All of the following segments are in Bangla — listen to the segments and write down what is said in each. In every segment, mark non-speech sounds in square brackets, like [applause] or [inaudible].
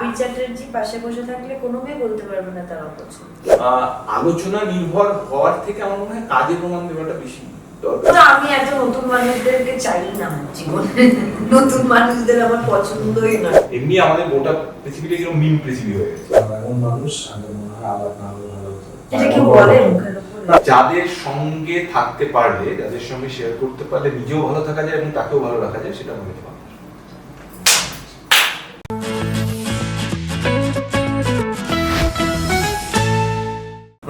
আবির চ্যাটার্জি পাশে বসে থাকলে কোনো মেয়ে বলতে পারবে না তার অপছন্দ। আলোচনা নির্ভর হওয়ার থেকে আমার মনে হয় কাজে প্রমাণ দেওয়াটা বেশি আমি এত নতুন মানুষদেরকে চাই না জীবনে। নতুন মানুষদের আমার পছন্দই নয় এমনি আমাদের গোটা পৃথিবীটা কীরকম মিম পৃথিবী হয়ে গেছে। এমন মানুষ আমার মনে হয় আলাপ না হলে ভালো হতো। এটা কি বলে? যাদের সঙ্গে থাকতে পারলে যাদের সঙ্গে শেয়ার করতে পারলে নিজেও ভালো থাকা যায় এবং তাকেও ভালো রাখা যায় সেটা মনে হয়।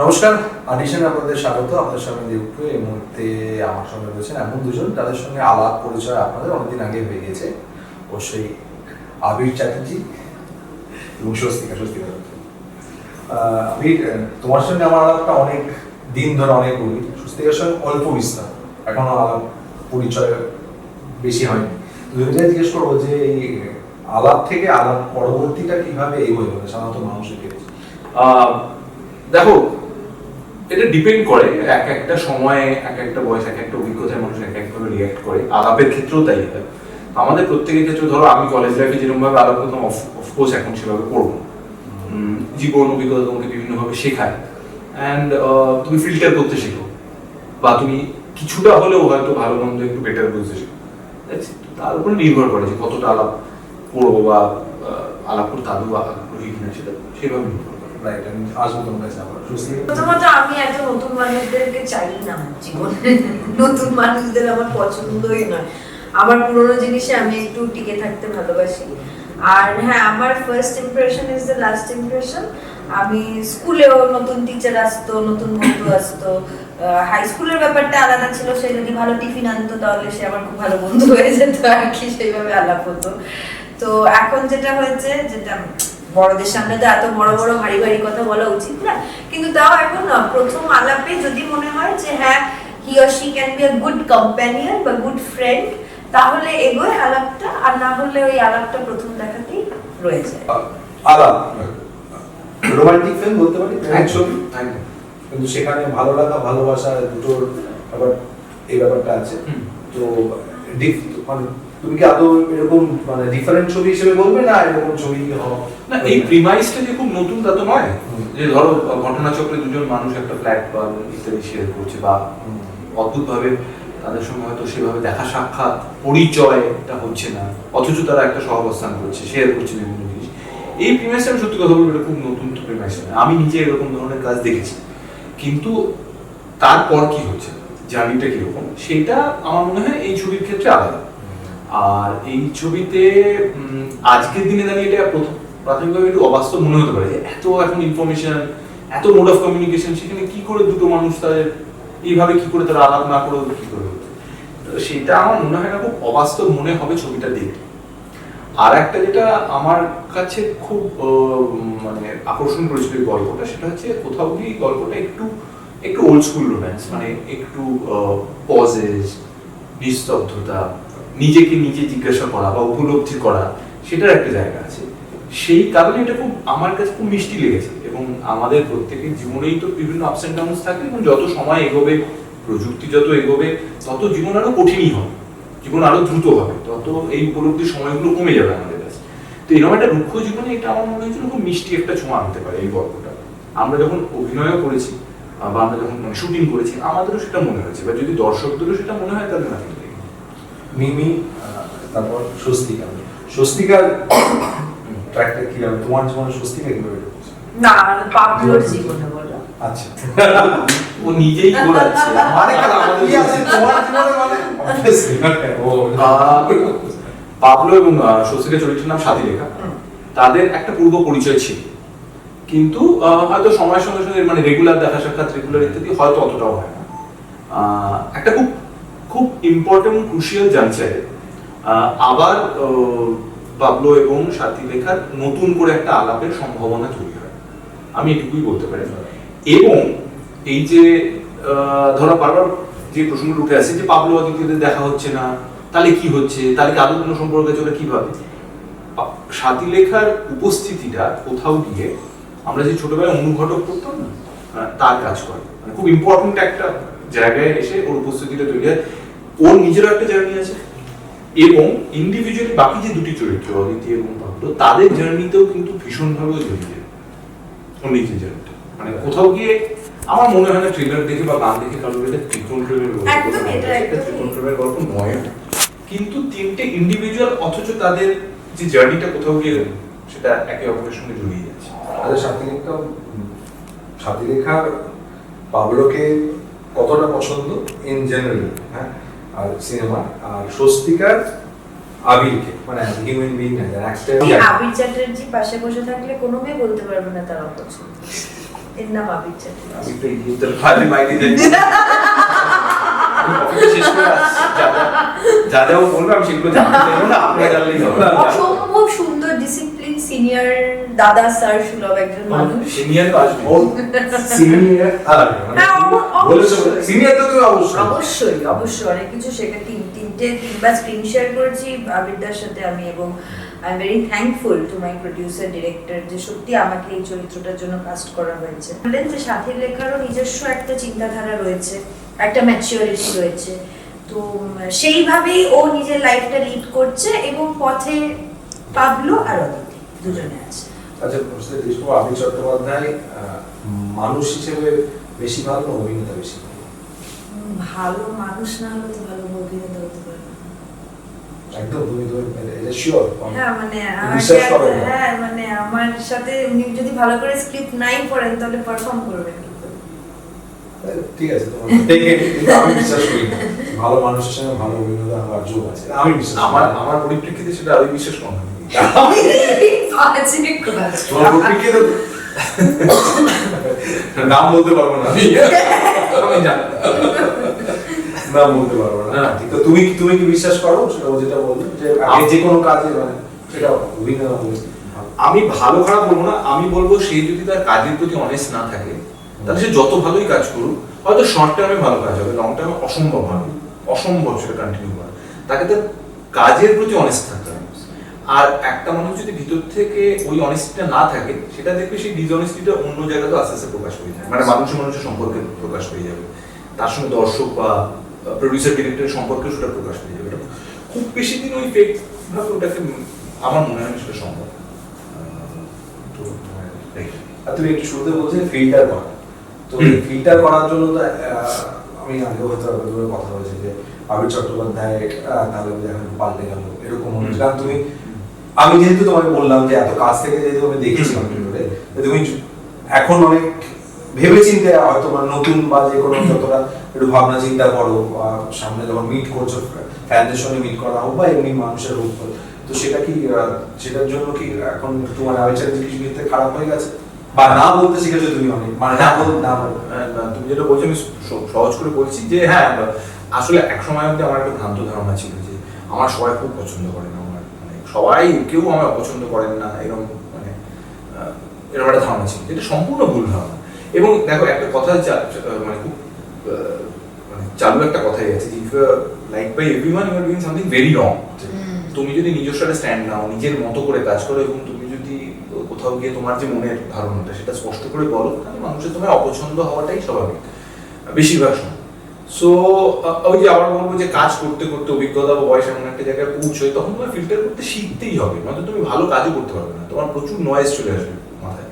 নমস্কার অডিশনে আপনাদের স্বাগত। আপনাদের সামনে দীপু এই মুহূর্তে আমার সঙ্গে রয়েছেন এমন দুজন তাদের সঙ্গে আলাপ পরিচয় আপনাদের অনেকদিন আগে হয়ে গেছে। অবশ্যই আবির চ্যাটার্জি এবং স্বস্তিকা স্বস্তিকা আবির, তোমার সঙ্গে আমার আলাপটা অনেক দিন ধরে অনেক গভীর স্বস্তিকার সঙ্গে অল্প বিস্তার। এখনও আলাপ পরিচয় বেশি হয়নি। দুজনে জিজ্ঞেস করব যে এই আলাপ থেকে আলাপ পরবর্তীটা কীভাবে এগোয় সাধারণত মানুষের দেখো এটা ডিপেন্ড করে। এক একটা সময়ে, এক একটা বয়স, এক একটা অভিজ্ঞতায় মানুষ এক একভাবে রিয়াক্ট করে। আলাপের ক্ষেত্রেও তাই হয়। আমাদের প্রত্যেকের ক্ষেত্রে ধরো, আমি কলেজ লাইফে যেরকম ভাবে আলাপ করতাম অফকোর্স এখন সেভাবে করব জীবন, অভিজ্ঞতা তোমাকে বিভিন্নভাবে শেখায়। অ্যান্ড তুমি ফিল্টার করতে শেখো। বা তুমি কিছুটা হলেও হয়তো ভালো মন্দ একটু বেটার বুঝতে শেখো. তার উপরে নির্ভর করে যে কতটা আলাপ করব বা আলাপ করতে আদৌ আগ্রহী কিনা সেটা। সেভাবে নির্ভর রাইট আমি আসব তোমার কাছে আবার প্রথমত আমি নতুন মানুষদেরকে চাই না জীবনে। নতুন মানুষদের আমার পছন্দই নয়। আমার জিনিসে আমি একটু টিকে থাকতে ভালোবাসি। আর হ্যাঁ আমার first impression is the last impression আমি স্কুলেও নতুন টিচার আসতো, নতুন বন্ধু আসতো। হাই স্কুলের ব্যাপারটা আলাদা ছিল। সে যদি ভালো টিফিন আনতো, তাহলে সে আমার খুব ভালো বন্ধু হয়ে যেত আর কি, সেইভাবে আলাপ হতো। তো এখন যেটা হয়েছে, যেটা বড়দের সামনে তো এত বড় বড় ভারী ভারী কথা বলা উচিত না। কিন্তু তাও এখন প্রথম আলাপে যদি মনে হয় যে হ্যাঁ he or she can be a good companion বা গুড ফ্রেন্ড তাহলে এগোয় আলাপটা আর না হলে ওই আলাপটা প্রথম দেখাতেই রয়ে যায়। আলাপ রোমান্টিক ফিল্ম বলতে পারি? এক একদম। কিন্তু সেখানে ভালো লাগা ভালোবাসা দুটোর আবার এই ব্যাপারটা আছে। তো ডিফ- মানে তুমি কি আদৌ এরকম মানে ডিফারেন্ট ছবি হিসেবে বলবে না এরকম ছবি না এই প্রিমাইসটা যে খুব নতুন তা তো নয়। যে ধরো ঘটনাচক্রে দুজন মানুষ একটা ফ্ল্যাট বা ইত্যাদি শেয়ার করছে বা অদ্ভুতভাবে তাদের সঙ্গে হয়তো সেভাবে দেখা সাক্ষাৎ পরিচয়টা হচ্ছে না অথচ তারা একটা সহাবস্থান করছে শেয়ার করছে বিভিন্ন জিনিস। এই প্রিমাইসটা আমি সত্যি কথা বলব এটা খুব নতুন প্রিমাইস আমি নিজে এরকম ধরনের কাজ দেখেছি। কিন্তু তারপর কি হচ্ছে? জার্নিটা কীরকম? সেটা আমার মনে হয় এই ছবির ক্ষেত্রে আলাদা। আর এই ছবিতে আজকের দিনে দাঁড়িয়ে এটা প্রথম প্রাথমিকভাবে একটু অবাস্তব মনে হতে পারে যে এত এখন ইনফরমেশন এত মোড অফ কমিউনিকেশন সেখানে কি করে দুটো মানুষ তাদের এইভাবে কি করে তারা আলাপ না করে কি করে তো সেটা আমার মনে হয় না খুব অবাস্তব মনে হবে ছবিটা দেখে। আর একটা যেটা আমার কাছে খুব মানে আকর্ষণ করেছিল এই গল্পটা, সেটা হচ্ছে কোথাও গিয়ে গল্পটা একটু একটু ওল্ড স্কুল রোম্যান্স মানে একটু পজেস নিস্তব্ধতা নিজেকে নিজে জিজ্ঞাসা করা বা উপলব্ধি করা, সেটার একটা জায়গা আছে। সেই কারণে এটা খুব, আমার কাছে খুব মিষ্টি লেগেছে। এবং আমাদের প্রত্যেকের জীবনেই তো বিভিন্ন আপস অ্যান্ড ডাউনস থাকে এবং যত সময় এগোবে, প্রযুক্তি যত এগোবে, তত জীবন আরও কঠিনই হবে। জীবন আরও দ্রুত হবে। তত এই উপলব্ধির সময়গুলো কমে যাবে আমাদের কাছে। তো এরকম একটা রুক্ষ জীবনে এটা আমার মনে হয়েছিল খুব মিষ্টি একটা ছোঁয়া আনতে পারে এই গল্পটা। আমরা যখন অভিনয়ও করেছি, বা আমরা যখন শুটিং করেছি, আমাদেরও সেটা মনে হয়েছে। বা যদি দর্শকদেরও সেটা মনে হয়, তাহলে না। মিমি তারপর স্বস্তিকা। স্বস্তিকার ট্র্যাকটা কি হবে তোমার জীবনে স্বস্তিকা কীভাবে না পাবলোর জীবনে বলো। আচ্ছা। ও নিজেই ঘোরাচ্ছে মানে কি আছে? তোমার জীবনে মানে? ও পাবলো এবং স্বস্তিকা চরিত্রের নাম সাথী লেখা তাদের একটা পূর্ব পরিচয় ছিল। কিন্তু আহ, হয়তো সময়ের সঙ্গে সঙ্গে মানে রেগুলার দেখা সাক্ষাৎ রেগুলার ইত্যাদি হয়তো অতটাও হয় না। আহ, একটা খুব খুব ইম্পর্টেন্ট ক্রুশিয়াল জানচারে আবার পাবলো এবং সাথী লেখার নতুন করে একটা আলাপের সম্ভাবনা তৈরি হয়। আমি এটুকুই বলতে পারি। এবং এই যে ধরো বারবার যে প্রসঙ্গটা উঠে আসে যে পাবলো অদিতিদের দেখা হচ্ছে না, তাহলে কি হচ্ছে? তাহলে কি আদৌ সম্পর্ক আছে ওরা কীভাবে সাথী লেখার উপস্থিতিটা কোথাও গিয়ে আমরা যে ছোটবেলায় অনুঘটক করতাম না তার কাজ করে। মানে খুব ইম্পর্টেন্ট একটা জায়গায় এসে ওর উপস্থিতিটা তৈরি হয়। ওর নিজেরও একটা জার্নি আছে। এবং ইন্ডিভিজুয়ালি বাকি যে দুটি চরিত্র অদিতি এবং পাবলো তাদের জার্নিতেও কিন্তু ভীষণভাবে জড়িয়ে ওর নিজের জার্নিটা মানে কোথাও গিয়ে আমার মনে হয় না ট্রেলার দেখে বা গান দেখে কারোর এটা ত্রিকোণ প্রেমের গল্প। ত্রিকোণ প্রেমের গল্প নয়। কিন্তু তিনটে ইন্ডিভিজুয়াল অথচ তাদের যে জার্নিটা কোথাও গিয়ে সেটা একে অপরের সঙ্গে জড়িয়ে যাচ্ছে আচ্ছা সাথীরেখা সাথীরেখার পাবলোকে কতটা পছন্দ ইন জেনারেল হ্যাঁ? আর সিনেমা আর স্বস্তিকার আবিরকে। মানে হিউম্যান বিং না অ্যাক্টর আবির চ্যাটার্জি পাশে বসে থাকলে কোনো মেয়ে বলতে পারবে না তার অপছন্দ। এর নাম আবির চ্যাটার্জি। আমি তো ইউজার ভালো মাইনে দেই। [laughs] আমি কফিটা শেষ করে আসছি। যা যা- যা যা ও বলবে আমি সেগুলো জানতে চাইব না আপনারা জানলেই হবে। অসম্ভব সুন্দর সিনিয়র দাদা স্যার সুলভ একজন মানুষ। সিনিয়র তো আসবে। সিনিয়র আর। সিনিয়র তো তুমি অবশ্যই। অবশ্যই অবশ্যই। অনেক কিছু শেখা। তিন তিনটে তিনবার স্ক্রিন শেয়ার করেছি আবিরদার সাথে আমি এবং I am very thankful to my producer director যে সত্যি আমাকে এই চরিত্রটার জন্য কাস্ট করা হয়েছে। বললেন যে সাথীর লেখারও নিজস্ব একটা চিন্তাধারা রয়েছে একটা ম্যাচিওরিটি রয়েছে। তো সেইভাবেই ও নিজের লাইফটা লিড করছে এবং পথে পাবলো আর অদিতি দুজনে আছে। আচ্ছা পেরেছি আবির চট্টোপাধ্যায় মানুষ হিসেবে বেশি ভালো না অভিনেতা বেশি ভালো মানুষ না হলে তো ভালো অভিনেতা হতে পারে একদম তুমি তো এটা শিওর হ্যাঁ মানে বিশ্বাস আমাকে করেন না? হ্যাঁ মানে আমার সাথে উনি যদি ভালো করে স্ক্রিপ্ট নাই পড়েন তাহলে পারফর্ম করবেন ঠিক আছে তোমার take [laughs] it, কিন্তু আমি বিশ্বাস করি ভালো মানুষের সঙ্গে ভালো অভিনেতা হওয়ার যোগ আছে। আমি বিশ্বাস আমার। আমার পরিপ্রেক্ষিতে সেটা আমি বিশ্বাস কম [laughs] নাম বলতে পারব না। আমি? আমি নাম বলতে পারব না। না, তো তুমি তুমি কি বিশ্বাস করো? সেটা যেটা বলল যে আগে যে কোনো কাজে মানে সেটা অভিনেতা বলে আমি ভালো খারাপ বলব না। আমি বলব সে যদি তার কাজের প্রতি অনেস্ট না থাকে তাহলে সে যত ভালোই কাজ করুক হয়তো শর্ট টার্মে ভালো কাজ হবে লং টার্মে অসম্ভব ভালো অসম্ভব সেটা কন্টিনিউ করা। তাকে তার কাজের প্রতি অনেস্ট হবে আর একটা মানুষ যদি ভিতর থেকে ওই অনেস্টিটা না থাকে সেটা দেখবে সেই ডিসঅনেস্টিটা অন্য জায়গাতে আস্তে আস্তে প্রকাশ হয়ে যাবে মানে মানুষের মানুষের সম্পর্কে প্রকাশ হয়ে যাবে। তার সঙ্গে দর্শক বা প্রডিউসার ডিরেক্টরের সম্পর্কে সেটা প্রকাশ হয়ে যাবে। খুব বেশি দিন ওই ফেক ভাবে ওটাকে আমার মনে হয় সেটা সম্ভব। আর তুমি একটু শুরুতে বলছে ফিল্টার করা। তো ফিল্টার করার জন্য তো আমি আগেও হয়তো কথা হয়েছে যে আবির চট্টোপাধ্যায় তাহলে পাল্টে গেল এরকম কারণ তুমি আমি যেহেতু তোমাকে বললাম যে এত কাছ থেকে যেহেতু আমি দেখেছি। কন্টিনিউরে তুমি এখন অনেক ভেবে চিন্তে হয়তো বা নতুন বা যে কোনো যতটা একটু ভাবনা চিন্তা করো বা সামনে যখন মিট করছ ফ্যানদের সঙ্গে মিট করা হোক বা এমনি মানুষের হোক তো সেটা কি সেটার জন্য কি এখন তোমার আবেচার কিছু ক্ষেত্রে খারাপ হয়ে গেছে বা না বলতে শিখেছো তুমি অনেক মানে না বল না বল তুমি যেটা বলছো আমি সহজ করে বলছি যে হ্যাঁ আসলে এক সময় অব্দি আমার একটা ভ্রান্ত ধারণা ছিল যে আমার সবাই খুব পছন্দ করে না সবাই কেউ আমার অপছন্দ করেন না এরকম মানে এরকম একটা ধারণা ছিল। যেটা সম্পূর্ণ ভুল ধারণা। এবং দেখো একটা কথা মানে খুব মানে চালু একটা কথাই আছে if like by everyone you are doing something very wrong তুমি যদি নিজস্ব একটা স্ট্যান্ড নাও নিজের মতো করে কাজ করো এবং তুমি যদি কোথাও গিয়ে তোমার যে মনের ধারণাটা সেটা স্পষ্ট করে বলো তাহলে মানুষের তোমার অপছন্দ হওয়াটাই স্বাভাবিক। বেশিরভাগ সময়। সো ওই যে আবার বলব যে কাজ করতে করতে অভিজ্ঞতা বা বয়স এমন একটা জায়গায় পৌঁছয় তখন তোমার ফিল্টার করতে শিখতেই হবে। নয়তো তুমি ভালো কাজও করতে পারবে না। তোমার প্রচুর নয়েজ চলে আসবে মাথায়।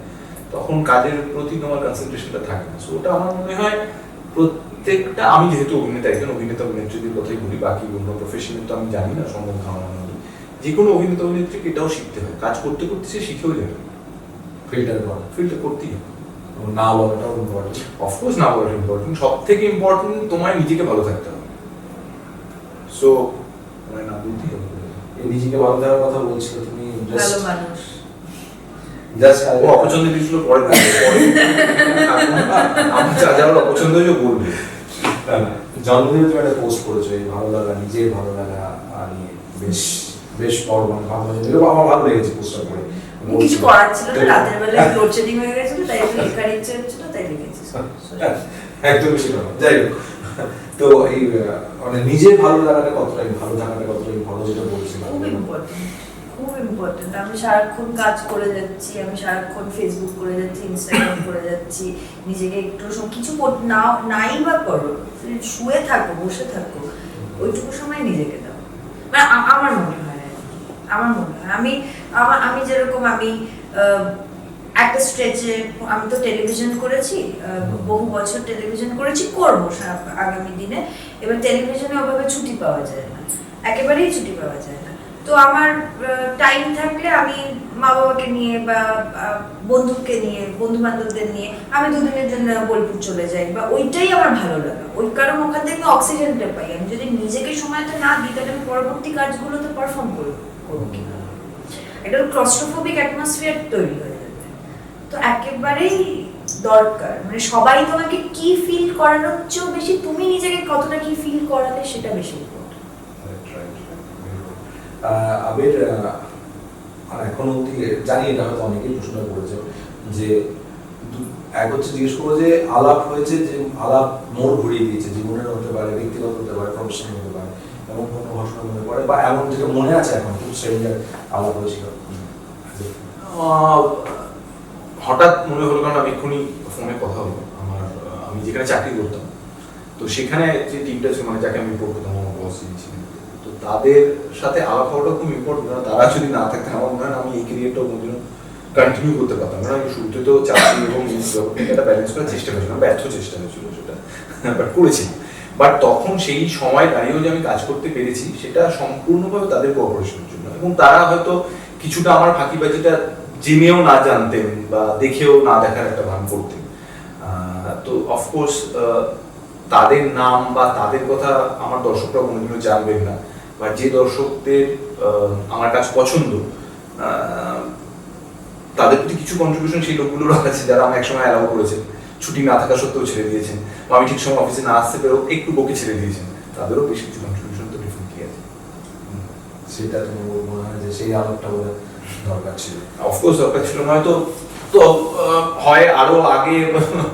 তখন কাজের প্রতি তোমার কনসেন্ট্রেশনটা থাকে না। সো ওটা আমার মনে হয় প্রত্যেকটা আমি যেহেতু অভিনেতা একজন অভিনেতা অভিনেত্রীদের কথাই বলি বাকি অন্য প্রফেশনে তো আমি জানি না সম্ভব ধারণা নেই। যে কোনো অভিনেতা অভিনেত্রীকে এটাও শিখতে হয়। কাজ করতে করতে সে শিখেও যাবে। ফিল্টার করা। ফিল্টার করতেই হবে। না বলাটাও ইম্পর্টেন্ট অফকোর্স না বলা ইম্পর্টেন্ট সব থেকে ইম্পর্টেন্ট তোমার নিজেকে ভালো থাকতে হবে। সো তোমায় না নিজেকে ভালো থাকার কথা বলছিল তুমি জাস্ট জাস্ট ও জিনিসগুলো পরে। আমার যা অপছন্দ হয়েছে বলবে। জন্মদিনে তুমি একটা পোস্ট করেছ এই ভালো লাগা নিজের ভালো লাগা নিয়ে। বেশ বেশ বড় মানে ভাবনা চিন্তা আমার ভালো লেগেছে পোস্টটা করে কিছু করার ছিল না রাতের বেলায় লোডশেডিং হয়ে গেছিল তাই একটু লেখার ইচ্ছে হচ্ছিল তাই লিখেছি বেশি কথা যাই হোক তো এই মানে নিজের ভালো লাগাটা কতটা ভালো থাকাটা কতটা ভালো যেটা বলছিলাম। খুব ইম্পর্টেন্ট খুব ইম্পর্টেন্ট আমি সারাক্ষণ কাজ করে যাচ্ছি আমি সারাক্ষণ ফেসবুক করে যাচ্ছি ইনস্টাগ্রাম করে যাচ্ছি নিজেকে একটু কিছু না নাই বা করো শুয়ে থাকো বসে থাকো ওইটুকু সময় নিজেকে দাও। মানে আমার মনে হয় আমার মনে হয়। আমি আমার আমি যেরকম আমি একটা স্ট্রেচে আমি তো টেলিভিশন করেছি বহু বছর টেলিভিশন করেছি করব আগামী দিনে। এবার টেলিভিশনে ওভাবে ছুটি পাওয়া যায় না একেবারেই ছুটি পাওয়া যায় না। তো আমার টাইম থাকলে আমি মা বাবাকে নিয়ে বা বন্ধুকে নিয়ে বন্ধু বান্ধবদের নিয়ে আমি দুদিনের জন্য বোলপুর চলে যাই বা ওইটাই আমার ভালো লাগে। ওই কারণ ওখান থেকে অক্সিজেনটা পাই। আমি যদি নিজেকে সময়টা না দিই তাহলে আমি পরবর্তী কাজগুলোতে পারফর্ম করব করব কি করে? একটা ক্লস্ট্রোফোবিক অ্যাটমসফিয়ার তৈরি হয়ে যাবে তো একেবারেই দরকার। মানে সবাই তোমাকে কি ফিল করানোর চেয়েও বেশি, তুমি নিজেকে কতটা কি ফিল করালে সেটা বেশি আবির আর অব্দি জানি এটা হয়তো অনেকেই প্রশ্ন করেছে যে এক হচ্ছে জিজ্ঞেস করব যে আলাপ হয়েছে যে আলাপ মোড় ঘুরিয়ে দিয়েছে, জীবনের হতে পারে, ব্যক্তিগত হতে পারে প্রফেশনাল হতে পারে। এমন কোনো ঘটনা মনে পড়ে বা এমন যেটা মনে আছে এখন খুব স্ট্রেঞ্জার আলাপ হয়েছিল হঠাৎ মনে হলো কারণ আমি এক্ষুনি ফোনে কথা হলো। আমার আমি যেখানে চাকরি করতাম, তো সেখানে যে টিমটা ছিল মানে যাকে আমি করতাম, আমার বস ছিলেন, তো তাদের সাথে আলাপ হওয়াটা খুব ইম্পর্টেন্ট কারণ তারা যদি না থাকতেন, আমার মনে হয় আমি এই ক্যারিয়ারটাও কোনোদিনও কন্টিনিউ করতে পারতাম। কারণ আমি শুরুতে তো চাকরি এবং একটা ব্যালেন্স করার চেষ্টা করেছিলাম, ব্যর্থ চেষ্টা হয়েছিল সেটা [laughs] বাট করেছি। বাট তখন সেই সময় দাঁড়িয়েও যে আমি কাজ করতে পেরেছি, সেটা সম্পূর্ণভাবে তাদের কোঅপারেশনের জন্য। এবং তারা হয়তো কিছুটা আমার ফাঁকিবাজিটা জেনেও না জানতেন বা দেখেও না দেখার একটা ভান করতেন। তো অফকোর্স তাদের নাম বা তাদের কথা আমার দর্শকরা কোনোদিনও জানবেন না। বা যে দর্শকদের আমার কাজ পছন্দ তাদের প্রতি কিছু কন্ট্রিবিউশন সেই লোকগুলোর আছে যারা আমার একসময় অ্যালাউ করেছেন। ছুটি না থাকা সত্ত্বেও ছেড়ে দিয়েছেন। বা আমি ঠিক সময় অফিসে না আসতে পেরেও একটু বকে ছেড়ে দিয়েছেন। তাদেরও বেশ কিছু কন্ট্রিবিউশন তো ডেফিনেটলি আছে। সেটা তোমার মনে হয় যে সেই আলাপটা বোধ দরকার ছিল। অফকোর্স দরকার ছিল নয়তো তো আহ, হয় আরও আগে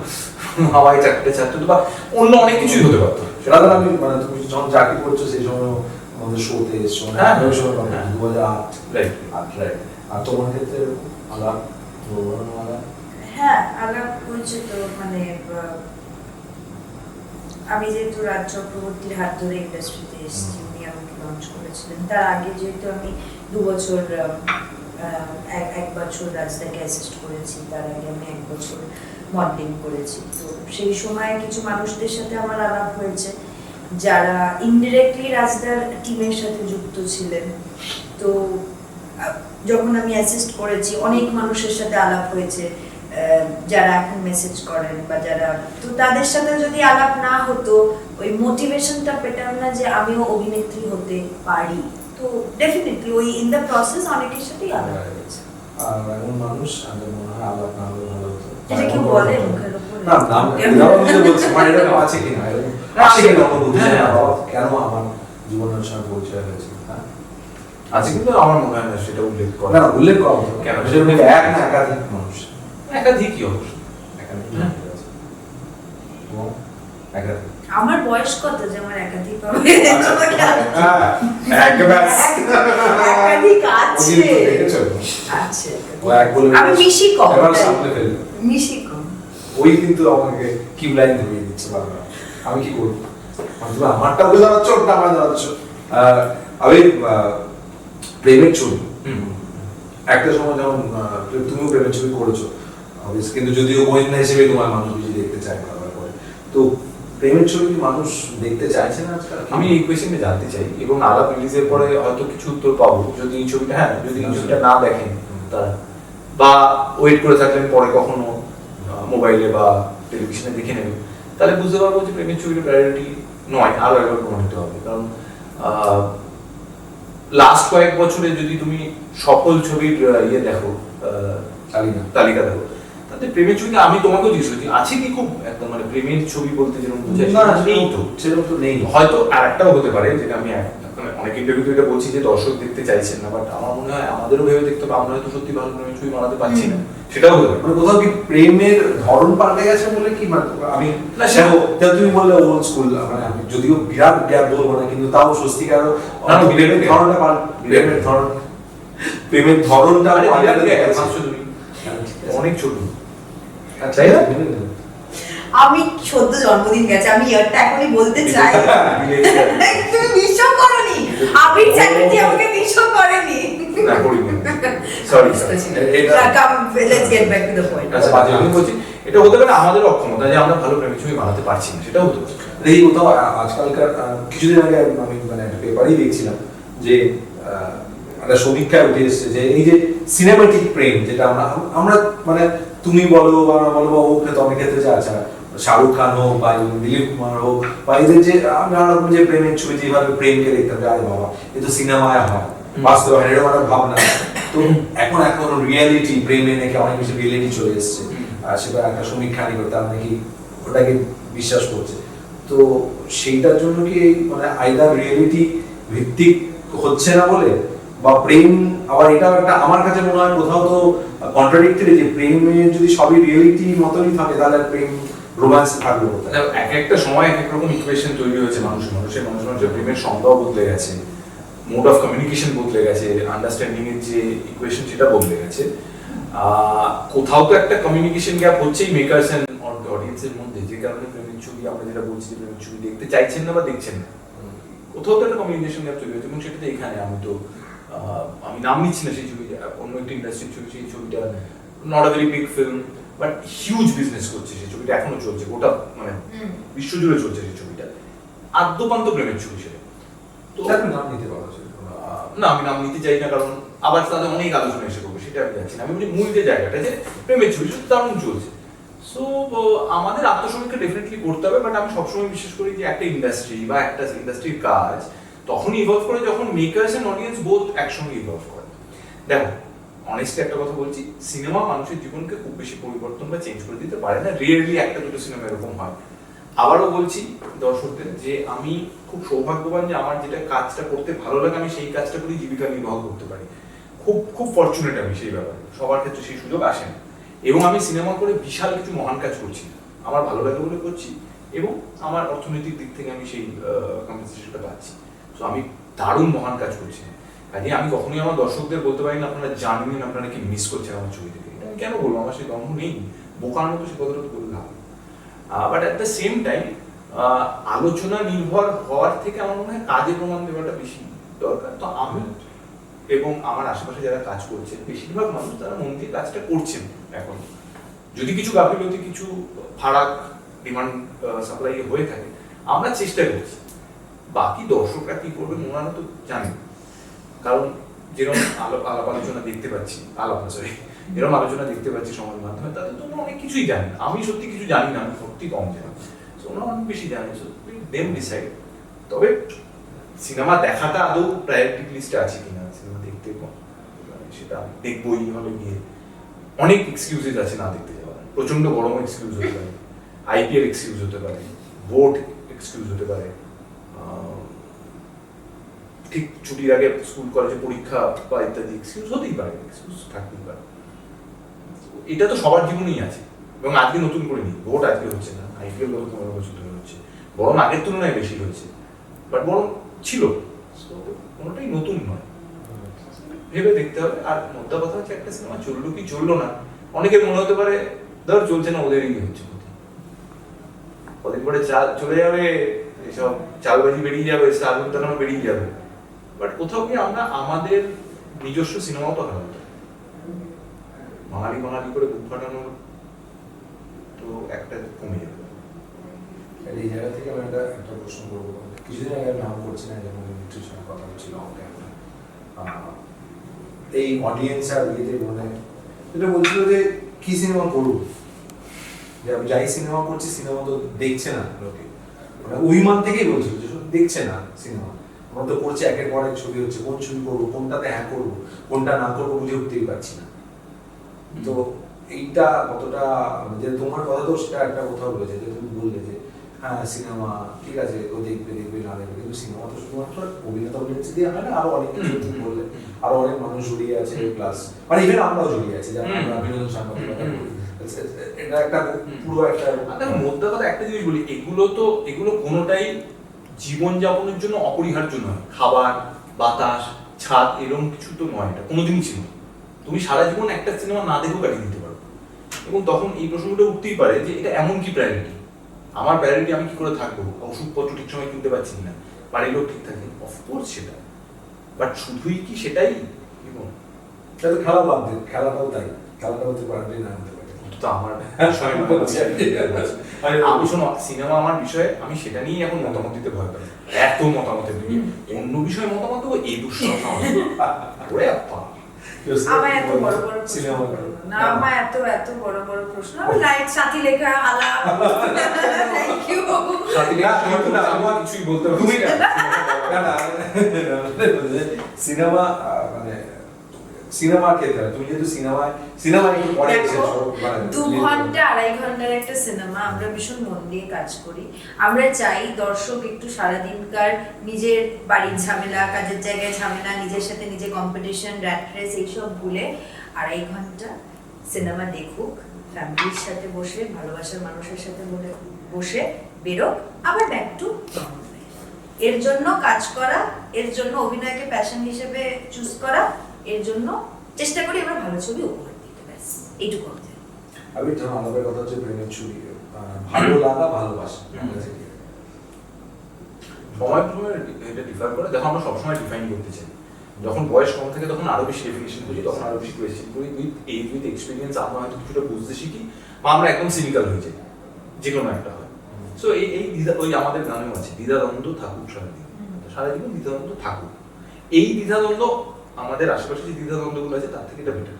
[laughs] হাওয়াই চাকরিটা ছাড়তে হতো বা অন্য অনেক কিছুই হতে পারতো। সেটা তো আমি মানে তুমি যখন চাকরি করছ সেই সময় আমাদের শোতে এসছো মানে হ্যাঁ, হ্যাঁ। দু হাজার আট। রাইট আট রাইট আর তোমার ক্ষেত্রে আলাপ আলাপ? হ্যাঁ আলাপ হয়েছে তো মানে আমি যেহেতু রাজ চক্রবর্তীর হাত ধরে ইন্ডাস্ট্রিতে এসেছি, উনি আমাকে লঞ্চ করেছিলেন। তার আগে যেহেতু আমি দু বছর এক বছর রাজদাকে অ্যাসিস্ট করেছি, তার আগে আমি এক বছর মডেলিং করেছি। তো সেই সময় কিছু মানুষদের সাথে আমার আলাপ হয়েছে, যারা ইনডিরেক্টলি রাজদার টিমের সাথে যুক্ত ছিলেন। তো যখন আমি অ্যাসিস্ট করেছি, অনেক মানুষের সাথে আলাপ হয়েছে যারা এখন মেসেজ করেন বা যারা তো তাদের সাথে যদি আলাপ না হতো ওই মোটিভেশনটা পেতাম না যে আমিও অভিনেত্রী হতে পারি। তো ডেফিনেটলি ওই ইন দ্য প্রসেস অনেকের সাথেই আলাপ হয়েছে। আর এমন মানুষ আমার মনে হয় আলাপ না হলে ভালো হতো। এটা কি বলে মুখের উপরে? না না আমি যে বলছি মানে এরকম আছে কিনা? আছে আমার জীবনের সঙ্গে পরিচয় হয়েছে? হ্যাঁ? আজকে কিন্তু আমার মনে হয় না সেটা উল্লেখ করা না, উল্লেখ করা কেন? সেরকম এক না একাধিক মানুষ। একাধিকই হ্যাঁ। আমার বয়স কত যে আমার একাধিক হবে? [laughs] হ্যাঁ, একাধিক আছে। আছে ও এক বলে আমি মিশি কম মিশি কম। ওই কিন্তু আমাকে কিউ লাইন ধরিয়ে দিচ্ছে বারবার। আমি কি করব? তুমি আমারটা ওকে জানাচ্ছ ওটা আমার জানাচ্ছ আহ, আমি আহ, প্রেমের ছবি। হুম। একটা সময় যেমন আহ, তুমিও প্রেমের ছবি করেছ Obvious, কিন্তু যদিও গোয়েন্দা হিসেবে তোমার মানুষ বেশি দেখতে চায় বারবার করে। তো প্রেমের ছবি কি মানুষ দেখতে চাইছে না আজকাল? আমি এই কোয়েশ্চেনটা জানতে চাই এবং আলাপ রিলিজের পরে হয়তো কিছু উত্তর পাবো যদি এই ছবিটা হ্যাঁ যদি এই ছবিটা না দেখেন তারা। বা ওয়েট করে থাকলেন পরে কখনো মোবাইলে বা টেলিভিশনে দেখে নেবেন তাহলে বুঝতে পারব যে প্রেমের ছবিটা প্রায়োরিটি নয় আরও একবার প্রমাণিত হবে। কারণ লাস্ট কয়েক বছরে যদি তুমি সফল ছবির ইয়ে দেখো তালিকা। তালিকা দেখো প্রেমের ছবিতে আমি তোমাকেও জিজ্ঞেস করছি? আছে কি খুব একদম মানে প্রেমের ছবি বলতে যেরকম বোঝায় না নেই তো সেরকম তো নেই। হয়তো আরেকটাও হতে পারে যেটা আমি মানে অনেক ইন্টারভিউতে এটা বলছি যে দর্শক দেখতে চাইছেন না বাট আমার মনে হয় আমাদেরও ভেবে দেখতে হবে আমরা হয়তো সত্যি ভালো প্রেমের ছবি বানাতে পারছি না। সেটাও হতে পারে। মানে কোথাও কি প্রেমের ধরন পাল্টে গেছে বলে কি মানে আমি না, সে- তুমি বললে ওল্ড স্কুল মানে আমি যদিও বিরাট গ্যাপ বলব না কিন্তু তাও স্বস্তিকার না, না, প্রেমের ধরনটা পাল্ট প্রেমের ধরন প্রেমের ধরনটা? হ্যাঁ। অনেক ছোট। তাই না? আমি সদ্য জন্মদিন গেছে আমি ইয়ারটা এখনই বলতে [laughs] চাই। তুমি বিশ্বাস করনি? আবির চ্যাটার্জি আমাকে মিশো করেনি। না করিনি। Sorry let's get back to the point আচ্ছা বাজে আমি বলছি এটা হতে পারে আমাদের অক্ষমতা যে আমরা ভালো প্রেমিক ছবি বানাতে পারছি না সেটাও হতে পারে। দেখি কোথাও আজকালকার কিছুদিন আগে আমি মানে একটা পেপারই দেখছিলাম যে আহ, একটা সমীক্ষায় উঠে এসেছে যে এই যে সিনেমাটিক প্রেম যেটা আমরা আমরা মানে তুমি বলো বা আমরা বলো বা ও ক্ষেত্রে অনেক ক্ষেত্রে যে আচ্ছা শাহরুখ খান হোক বা দিলীপ কুমার হোক বা এদের যে নানা রকম যে প্রেমের ছবি যেভাবে প্রেমকে দেখতাম যে আরে বাবা এ তো সিনেমায় হয়। বাস্তবে হয় এরকম একটা ভাবনা। তো এখন এখন রিয়েলিটি প্রেমে নাকি অনেক বেশি রিয়েলিটি চলে এসেছে। আর সেটা একটা সমীক্ষা নিয়ে তারা নাকি ওটাকে বিশ্বাস করছে। তো সেইটার জন্য কি মানে আইদার রিয়েলিটি ভিত্তিক হচ্ছে না বলে বা প্রেম, আবার এটাও একটা আমার কাছে মনে হয় কোথাও তো কন্ট্রাডিক্টরি যে প্রেমে যদি সবই রিয়েলিটি মতনই থাকে, তাহলে প্রেম রোম্যান্স থাকবে এক একটা সময় এক এক রকম ইকুয়েশন তৈরি হয়েছে মানুষ মানুষের মানুষ মানুষের প্রেমের সংজ্ঞাও বদলে গেছে মোড অফ কমিউনিকেশন বদলে গেছে আন্ডারস্ট্যান্ডিং এর যে ইকুয়েশন সেটা বদলে গেছে। কোথাও তো একটা কমিউনিকেশন গ্যাপ হচ্ছেই মেকার্স এন্ড অডিয়েন্সের মধ্যে। যে কারণে প্রেমের ছবি, আমরা যেটা বলছি প্রেমের ছবি দেখতে চাইছেন না বা দেখছেন না। কোথাও তো একটা কমিউনিকেশন গ্যাপ তৈরি হয়েছে এবং সেটা তো এখানে আমি তো আমি নাম নিচ্ছি না সেই ছবি অন্য একটি ইন্ডাস্ট্রির ছবি সেই ছবিটা not a very big film but huge business করছে সেই ছবিটা এখনও চলছে গোটা মানে বিশ্বজুড়ে চলছে সেই ছবিটা। আদ্যপান্ত প্রেমের ছবি সেটা। তো নাম নিতে পারো না আমি নাম নিতে চাই না কারণ আবার তাদের অনেক আলোচনা এসে করবে সেটা আমি যাচ্ছি না। আমি বলি মূল যে জায়গাটা যে প্রেমের ছবি শুধু দারুণ চলছে। সো আমাদের আত্মসমীক্ষা ডেফিনেটলি করতে হবে বাট আমি সবসময় বিশ্বাস করি যে একটা ইন্ডাস্ট্রি বা একটা ইন্ডাস্ট্রির কাজ তখনই ইভলভ করে যখন মেকার্স এন্ড অডিয়েন্স বোথ একসঙ্গে ইভলভ করে। দেখো অনেস্টলি একটা কথা বলছি সিনেমা মানুষের জীবনকে খুব বেশি পরিবর্তন বা চেঞ্জ করে দিতে পারে না রিয়েলি একটা দুটো সিনেমা এরকম হয়। আবারও বলছি দর্শকদের যে আমি খুব সৌভাগ্যবান যে আমার যেটা কাজটা করতে ভালো লাগে, আমি সেই কাজটা করি জীবিকা নির্বাহ করতে পারি। খুব খুব ফর্চুনেট আমি সেই ব্যাপারে। সবার ক্ষেত্রে সেই সুযোগ আসে না। এবং আমি সিনেমা করে বিশাল কিছু মহান কাজ করছি। আমার ভালো লাগে বলে করছি এবং আমার অর্থনৈতিক দিক থেকে আমি সেই কম্পেনসেশনটা পাচ্ছি। তো আমি দারুণ মহান কাজ করছি। কাজে আমি কখনোই আমার দর্শকদের বলতে পারি না, আপনারা জানবেন, আপনারা কি মিস করছেন আমার ছবি থেকে এটা আমি কেন বলব? আমার সেই দম্ভ নেই। বোকার মতো সে তো বলে love but at the same time আলোচনা নির্ভর হওয়ার থেকে আমার মনে হয় কাজে প্রমাণ দেওয়াটা বেশি দরকার। তো আমি এবং আমার আশেপাশে যারা কাজ করছেন, বেশিরভাগ মানুষ তারা মন দিয়ে কাজটা করছেন এখন। যদি কিছু গাফিলতি, কিছু ফারাক ডিমান্ড সাপ্লাই হয়ে থাকে, আমরা চেষ্টা করছি। বাকি দর্শকরা কি করবে ওনারা তো জানেন। কারণ যেরকম আলো আলাপ আলোচনা দেখতে পাচ্ছি, আলাপ সরি এরকম আলোচনা দেখতে পাচ্ছি সমাজ মাধ্যমে তাদের তো অনেক কিছুই জানেন আমি সত্যি কিছু জানি না, আমি সত্যি কম জানি। তো ওরা অনেক বেশি জানে দেম ডিসাইড তবে সিনেমা দেখাটা আদৌ প্রায়োরিটি লিস্টে আছে কিনা, সিনেমা দেখতে সেটা দেখবোই হলে গিয়ে। অনেক এক্সকিউজেস আছে না দেখতে যাওয়ার। প্রচণ্ড গরম এক্সকিউজ হতে পারে। আইপিএল এক্সকিউজ হতে পারে। ভোট এক্সকিউজ হতে পারে। ঠিক ছুটির আগে স্কুল, কলেজে পরীক্ষা বা ইত্যাদি এক্সকিউজ হতেই পারে এক্সকিউজ থাকতেই পারে। এটা তো সবার জীবনেই আছে এবং আজকে নতুন করে নি ভোট আজকে হচ্ছে না আইপিএল গত পনেরো বছর ধরে হচ্ছে বরং আগের তুলনায় বেশি হয়েছে বাট বরং ছিল। কোনোটাই নতুন নয়। ভেবে দেখতে হবে, আর মোদ্দা কথা হচ্ছে একটা সিনেমা চলল কি চলল না। অনেকের মনে হতে পারে, ধর চলছে না, ওদেরই হচ্ছে। কদিন পরে চলে যাবে এসব চালবাজি বেরিয়ে যাবে স্টার দেখানো বেরিয়ে যাবে। বাট কোথাও গিয়ে আমরা আমাদের নিজস্ব সিনেমাও তো হারাতে বাঙালি বাঙালি করে বুক ফাটানোর তো একটা কমে যাবে। এই জায়গা থেকে আমি একটা একটা প্রশ্ন করব। কিছুদিন আগে আমি নাম করছি না যেমন নিউট্রিশন কথা হচ্ছিল আমাকে এই অডিয়েন্স আর ইয়েতে মানে এটা বলছিল যে কি সিনেমা আমি যাই সিনেমা করছি সিনেমা তো দেখছে না লোকে। মানে থেকেই বলছিল যে দেখছে না সিনেমা। আমরা তো করছি একের পর এক ছবি হচ্ছে কোন ছবি করব কোনটাতে হ্যাঁ করব কোনটা না করব বুঝে উঠতেই পারছি না। তো এইটা কতটা যে তোমার কথা তো সেটা একটা কথা বলেছে যে তুমি বললে যে হ্যাঁ সিনেমা ঠিক আছে ও দেখবে দেখবে না দেখবে কিন্তু সিনেমা তো শুধুমাত্র অভিনেতা অভিনেত্রী দিয়ে হয় না আরও অনেক কিছু। বললে আরও অনেক মানুষ জড়িয়ে আছে প্লাস মানে ইভেন আমরাও জড়িয়ে আছি যারা আমরা বিনোদন সাংবাদিকতা করি। এটা একটা পুরো একটা দেখো মোদ্দা কথা একটা জিনিস বলি এগুলো তো এগুলো কোনোটাই জীবনযাপনের জন্য অপরিহার্য নয়। খাবার বাতাস ছাদ এরকম কিছু তো নয় এটা কোনোদিনই ছিল। তুমি সারা জীবন একটা সিনেমা না দেখেও কাটিয়ে দিতে পারো। এবং তখন এই প্রশ্নটা উঠতেই পারে যে এটা এমন কি প্রায়োরিটি আমার প্রায়োরিটি আমি কি করে থাকব? ওষুধপত্র ঠিক সময় কিনতে পারছি না বাড়ির লোক ঠিক থাকে? অফকোর্স সেটা। বাট শুধুই কি সেটাই? তাহলে খেলা বাদ দিন খেলাটাও তাই। খেলাটাও তো পারবে না তো আমার আমি শোনো সিনেমা আমার বিষয়ে আমি সেটা নিয়ে এখন মতামত দিতে ভয় পাই এত মতামতের দুনিয়া অন্য বিষয়ে মতামত দেবো এই দুঃসাহস ওরে আপা আমার এত বড় বড় সিনেমা না আমার এত এত বড় বড় প্রশ্ন আমি লাইট সাথী লেখা আলাপ থ্যাংক ইউ না, কিন্তু না, আমার- কিছুই বলতে তুমি- না। না, না, সিনেমা আহ, মানে সিনেমা ক্ষেত্রে তুমি যেহেতু সিনেমায় সিনেমা একটু পরে দু ঘণ্টা আড়াই ঘণ্টার একটা সিনেমা আমরা ভীষণ মন দিয়ে কাজ করি। আমরা চাই দর্শক একটু সারাদিনকার নিজের বাড়ির ঝামেলা কাজের জায়গায় ঝামেলা নিজের সাথে নিজে কম্পিটিশন র্যাট রেস এইসব ভুলে আড়াই ঘণ্টা সিনেমা দেখুক ফ্যামিলির সাথে বসে ভালোবাসার মানুষের সাথে বলে- বসে বেরোক আবার ব্যাক টু এর জন্য কাজ করা এর জন্য অভিনয়কে প্যাশন হিসেবে চুজ করা এর জন্য চেষ্টা করি আমরা ভালো ছবি উপহার দিতে ব্যাস। এইটুকু আমাদের। আমি ধরো আলাপের কথা হচ্ছে প্রেমের ছবি। ভালো লাগা ভালোবাসা। সময় সময় এটা ডিফার করে দেখো আমরা সবসময় ডিফাইন করতে চাই। যখন বয়স কম থাকে তখন আরও বেশি ডেফিনেশন করি তখন আরও বেশি কোয়েশ্চেন করি। উইথ এজ উইথ এক্সপিরিয়েন্স আমরা হয়তো কিছুটা বুঝতে শিখি বা আমরা একদম সিনিক্যাল হয়ে যাই। যে কোনো একটা হয়। সো এই এই দ্বিধা ওই আমাদের গানেও আছে দ্বিধাদ্বন্দ্ব থাকুক সারাদিন। সারা জীবন দ্বিধাদ্বন্দ্ব থাকুক। এই দ্বিধাদ্বন্দ্ব আমাদের আশেপাশে যে দ্বিধা দ্বিধাদ্বন্দ্বগুলো আছে তার থেকে এটা বেটার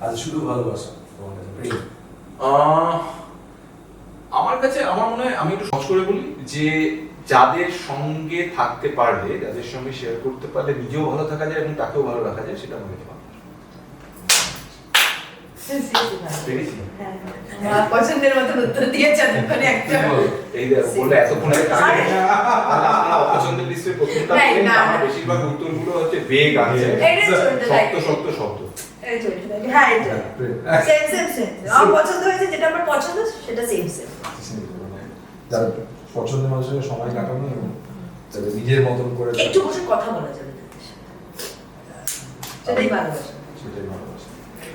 আচ্ছা। শুধু ভালোবাসা তোমার কাছে প্রেম। আমার কাছে আমার মনে হয় আমি একটু সহজ করে বলি যে যাদের সঙ্গে থাকতে পারলে যাদের সঙ্গে শেয়ার করতে পারলে নিজেও ভালো থাকা যায় এবং তাকেও ভালো রাখা যায় সেটা মনে হয়। পছন্দের একটা এতক্ষণ। হ্যাঁ পছন্দ হয়েছে যেটা আমার পছন্দ সেটা মানে পছন্দের মানুষের সময় কাটানো এবং নিজের মতন করে একটু বসে কথা বলা যাবে সেটাই ভালোবাসা সেটাই ভালোবাসা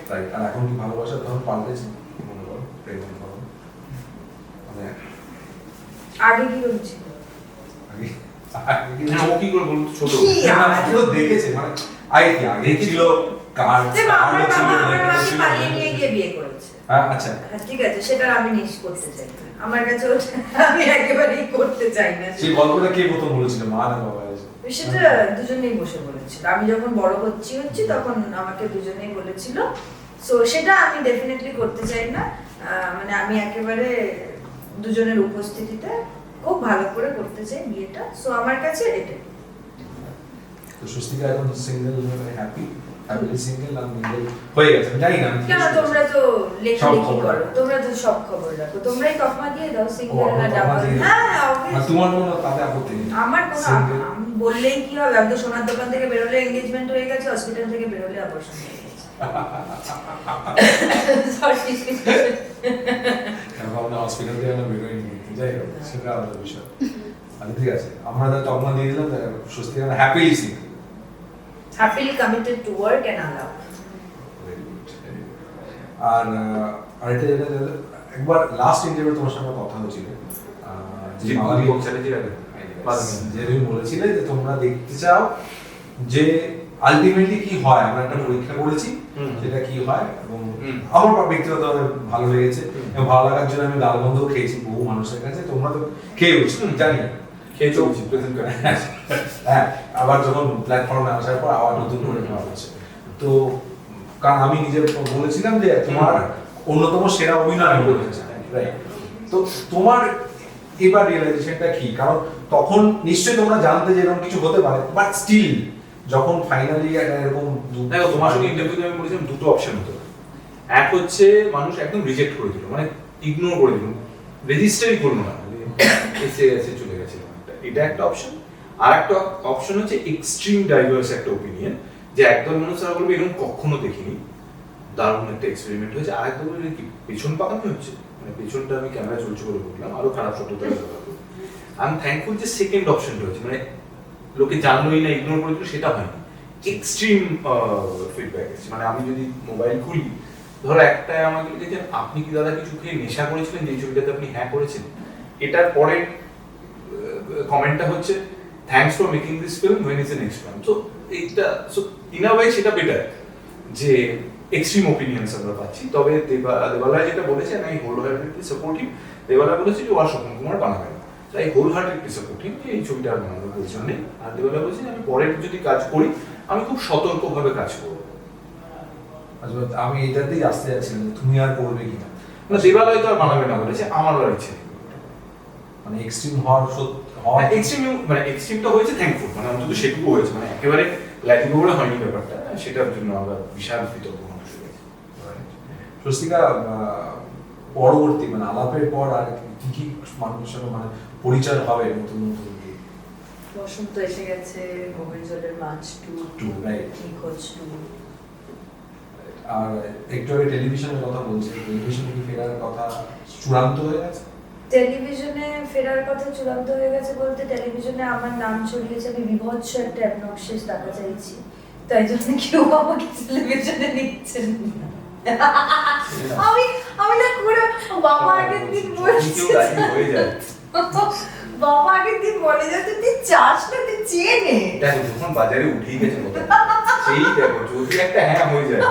তাই আর এখন কি ভালোবাসার ধরন পাল্টেছে? মনে করো প্রেমের ধরন মানে আগে কি আগে হ্যাঁ, ও কি করে ছোট। দেখেছে মানে কি ছিল কার হ্যাঁ আচ্ছা। হ্যাঁ, ঠিক আছে সেটা আমি করতে চাই আমার কাছে আমি একেবারেই করতে চাই না। সেই গল্পটা কে প্রথম বলেছিল? মা না বাবা? সেটা দুজনেই বসে বলেছিল। আমি যখন বড় হচ্ছি হচ্ছি তখন আমাকে দুজনেই বলেছিল সো সেটা আমি ডেফিনেটলি করতে চাই না। মানে আমি একেবারে দুজনের উপস্থিতিতে খুব ভালো করে করতে চাই বিয়েটা। সো আমার কাছে এটাই তো স্বস্তিকা এখন সিঙ্গেল হ্যাপি হ্যাপিলি সিঙ্গেল আর মিঙ্গেল হয়ে গেছে জানি না আমি কেন তোমরা তো লেখালেখি করো। তোমরা তো সব খবর রাখো। তোমরাই তকমা দিয়ে দাও সিঙ্গেল না ডাবল। হ্যাঁ আর তোমার কোনো তাতে আপত্তি নেই? আমার কোনো আমি বললেই কি হবে? আমি তো সোনার দোকান থেকে বেরোলে এঙ্গেজমেন্ট হয়ে গেছে হসপিটাল থেকে বেরোলে অপারেশন হয়ে আমরা হসপিটাল থেকে আমরা যাই হোক সেটা আলাদা বিষয় আচ্ছা ঠিক আছে আমরা যা তকমা দিয়ে দিলাম হ্যাপিলি very good. আর আরেকটা যেটা একবার লাস্ট ইন্টারভিউ তোমার সঙ্গে কথা হয়েছিল যে। যে তুমি বলেছিলে যে তোমরা দেখতে চাও যে আলটিমেটলি কি হয়? আমরা একটা পরীক্ষা করেছি। সেটা কি হয়? এবং। আমার ব্যক্তিগতভাবে ভালো লেগেছে। এবং ভালো লাগার জন্য আমি লাল বন্ধও খেয়েছি বহু মানুষের কাছে। তোমরা তো খেয়েওছি হুম। জানি। খেয়ে চলছি প্রেজেন্ট করে। হ্যাঁ আবার যখন প্ল্যাটফর্মে আসার পর আবার নতুন করে নেওয়া হচ্ছে। তো কারণ আমি নিজে বলেছিলাম যে তোমার অন্যতম সেরা অভিনয় আমি বলতে রাইট তো তোমার এবার রিয়েলাইজেশনটা কি? কারণ তখন নিশ্চয়ই তোমরা জানতে যে এরকম কিছু হতে পারে বাট স্টিল যখন ফাইনালি এরকম দেখো তোমার সঙ্গে ইন্টারভিউতে আমি বলেছিলাম দুটো অপশন হতো। এক হচ্ছে মানুষ একদম রিজেক্ট করে দিল মানে ইগনোর করে দিল রেজিস্টারই করল না মানে এসে এসে চলে গেছে। এটা একটা অপশন আর একটা অপশন হচ্ছে এক্সট্রিম ডাইভার্স একটা ওপিনিয়ন যে একদল মানুষ তারা বলবে এরকম কখনো দেখিনি। দারুণ একটা এক্সপেরিমেন্ট হয়েছে। আর বলবে কি পেছন পাকামি হচ্ছে? মানে পেছনটা আমি ক্যামেরা চলছে করে বললাম আরও খারাপ শব্দ আমি থ্যাঙ্কফুল যে সেকেন্ড অপশনটা হচ্ছে মানে লোকে জানলোই না ইগনোর করে দিল সেটা হয়নি। এক্সট্রিম ফিডব্যাক এসেছে। মানে আমি যদি মোবাইল খুলি, ধরো একটা আমাকে লিখেছেন আপনি কি দাদা কিছু খেয়ে নেশা করেছিলেন যে ছবিটাতে আপনি হ্যাঁ করেছেন? এটার পরের কমেন্টটা হচ্ছে thanks for making this film when is the next film তো এইটা সো ইন আ ওয়ে সেটা বেটার যে এক্সট্রিম ওপিনিয়ন্স আমরা পাচ্ছি। তবে দেবা, দেবালয় যেটা বলেছে আমি হোল হার্টেডলি সাপোর্টিভ দেবালয় বলেছে যে, ও আর স্বপন কুমার বানাবে তাই হোল হার্টেডলি সাপোর্টিভ যে এই ছবিটা আর বানানোর প্রয়োজন নেই আর দেবালয় বলছে আমি পরের যদি কাজ করি আমি খুব সতর্কভাবে কাজ করব। আমি এটাতেই আসতে যাচ্ছিলাম তুমি আর করবে কিনা। না দেবালয় তো আর বানাবে না বলেছে আমারও ইচ্ছে মানে এক্সট্রিম হওয়ার হওয়ার এক্সট্রিম মানে এক্সট্রিমটা হয়েছে থ্যাঙ্কফুল মানে অন্তত সেটুকু হয়েছে। মানে একেবারে লাইটিং ওভারে হয়নি ব্যাপারটা সেটার জন্য আমরা বিশাল কৃতজ্ঞ মানুষ স্বস্তিকা পরবর্তী মানে আলাপের পর আর কি কি মানুষের সঙ্গে মানে পরিচয় হবে নতুন নতুন বসন্ত এসে গেছে গভীর জলের মাছ টু টু আর একটু আগে টেলিভিশনের কথা বলছে টেলিভিশনে কি ফেরার কথা চূড়ান্ত হয়ে গেছে? টেলিভিশনে ফেরার কথা চূড়ান্ত হয়ে গেছে বলতে টেলিভিশনে আমার নাম ছড়িয়েছে আমি বিভৎস একটা অ্যাবনক্সিয়াস টাকা চাইছি তাই জন্য কেউ আমাকে টেলিভিশনে নিচ্ছেন না। [laughs] আমি আমি না করে বাবা আগের দিন বলছে বাবা আগের দিন বলে যাচ্ছে তুই চাস না? তুই চেয়ে নে। দেখো যখন বাজারে উঠেই গেছে সেই দেখো যদি একটা হ্যাঁ হয়ে যায়।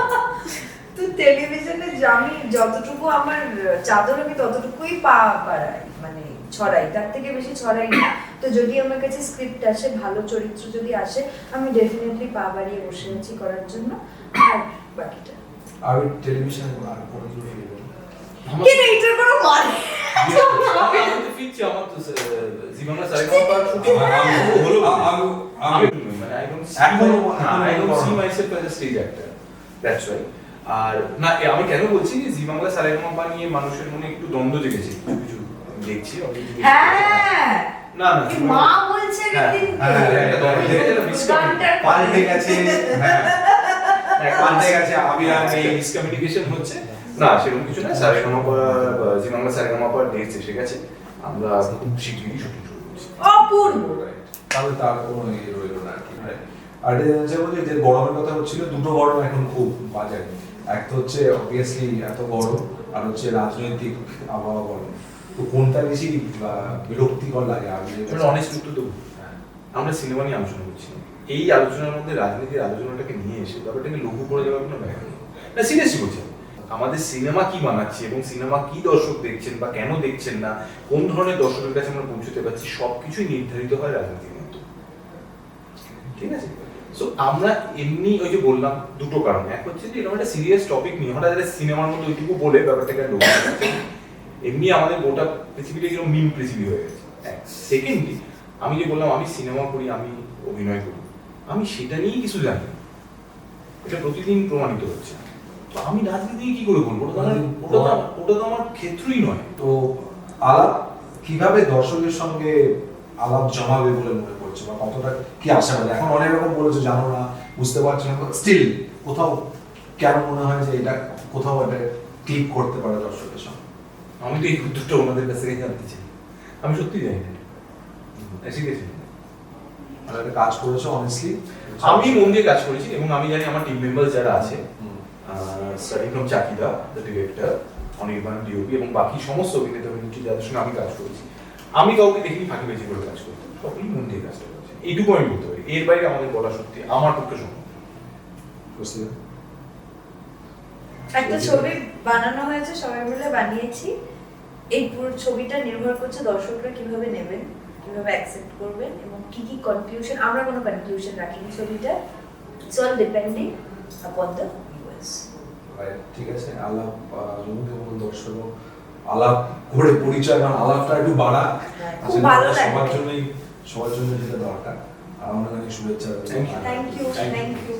তো টেলিভিশনে আমি যতটুকু আমার চাদর আমি ততটুকুই পা বাড়াই মানে ছড়াই তার থেকে বেশি ছড়াই না। তো যদি আমার কাছে স্ক্রিপ্ট আসে ভালো চরিত্র যদি আসে আমি ডেফিনেটলি পা বাড়িয়ে বসে আছি করার জন্য। আর টেলিভিশনে আর কোনো কিছু ফিরবে। আমার- কিন্তু এটার কোনো মানে আমি আমি- আমি- আমি আমি- না, এখনও I don't বড় see না। myself as a stage actor. That's why. আর না আমি কেন বলছি যে জি বাংলা নিয়ে মানুষের মনে একটু দ্বন্দ্ব জেগেছে? কিছু দেখছি হ্যাঁ। না না মা বলছে হ্যাঁ, হ্যাঁ, হ্যাঁ, পাল্টে গেছে। হ্যাঁ, পাল্টে গেছে আবির আর এই মিসকমিউনিকেশন হচ্ছে। না সেরকম কিছু না সারেগামা পা জি বাংলা সারেগামা পা ডেট এসে গেছে। আমরা খুব শীঘ্রই শুটিং শুরু করছি। অপূর্ব। তাহলে তার কোনো ইয়ে রইল না আর কি আর যে বলি যে গরমের কথা হচ্ছিল দুটো গরম এখন খুব বাজারে এক তো হচ্ছে অবভিয়াসলি এত গরম আর হচ্ছে রাজনৈতিক আবহাওয়া গরম। তো কোনটা বেশি বিরক্তিকর লাগে? আর অনেস্ট উত্তর দেবো। আমরা সিনেমা নিয়ে আলোচনা করছি। এই আলোচনার মধ্যে রাজনীতির আলোচনাটাকে নিয়ে এসে ব্যাপারটাকে লঘু করে যাওয়ার কোনো ব্যাপার না সিরিয়াসলি বলছি, আমাদের সিনেমা কি বানাচ্ছি এবং সিনেমা কি দর্শক দেখছেন বা কেন দেখছেন না, কোন ধরনের দর্শকের কাছে আমরা পৌঁছতে পারছি, সবকিছুই নির্ধারিত হয় রাজনীতির মধ্যে। ঠিক আছে? সো আমরা এমনি ওই যে বললাম দুটো কারণ। এক হচ্ছে যে এরকম একটা সিরিয়াস টপিক নিয়ে, হঠাৎ একটা সিনেমার মধ্যে ওইটুকু বলে ব্যাপারটাকে এমনি আমাদের গোটা পৃথিবীটা কীরকম মিম পৃথিবী হয়ে গেছে। সেকেন্ডলি আমি যে বললাম আমি সিনেমা করি, আমি অভিনয় করি। আমি সেটা নিয়েই কিছু জানি। না। এটা প্রতিদিন প্রমাণিত হচ্ছে। তো আমি রাজনীতি নিয়ে কি করে বলব? ওটা তো ওটা তো আমার- ওটা তো আমার ক্ষেত্রই নয়। তো আলাপ কীভাবে দর্শকের সঙ্গে আলাপ জমাবে বলে মনে করছে? বা কতটা কি আশা করে এখন অনেক রকম বলেছে জানো না বুঝতে পারছি না। স্টিল কোথাও কেন মনে হয় যে এটা কোথাও এটা ক্লিক করতে পারে দর্শকের সঙ্গে? আমি তো এই উত্তরটা ওনাদের কাছ থেকে জানতে চাই। আমি সত্যি জানি না। ঠিক আছে? মানে কাজ করেছ অনেস্টলি আমি মন দিয়ে কাজ করেছি এবং আমি জানি আমার টিম মেম্বার যারা আছে স্টার্টিং ফ্রম চাকিদা দ্য ডিরেক্টর অনির্বাণ ডিওপি এবং বাকি সমস্ত অভিনেতা অভিনেত্রী যাদের সঙ্গে আমি কাজ করেছি আমি কাউকে দেখিনি ফাঁকি বেশি করে কাজ করতে সকলেই মন দিয়ে কাজটা করেছে। এইটুকু আমি বলতে পারি। এর বাইরে আমাদের বলা সত্যি আমার পক্ষে সম্ভব। বুঝতে একটা ছবি বানানো হয়েছে সবাই মিলে বানিয়েছি। এই পুরো ছবিটা নির্ভর করছে দর্শকরা কীভাবে নেবেন। কীভাবে অ্যাকসেপ্ট করবেন এবং কি কি কনক্লুশন আমরা কোনো কনক্লুশন রাখিনি ছবিটা। It's all depending upon the viewers ঠিক আছে আলাপ জমুক এবং দর্শকও আলাপ করে পরিচয় কারণ আলাপটা একটু বাড়া। ভালো সবার। জন্যই সবার জন্য যেটা দরকার। আর অনেক অনেক শুভেচ্ছা। Thank you thank you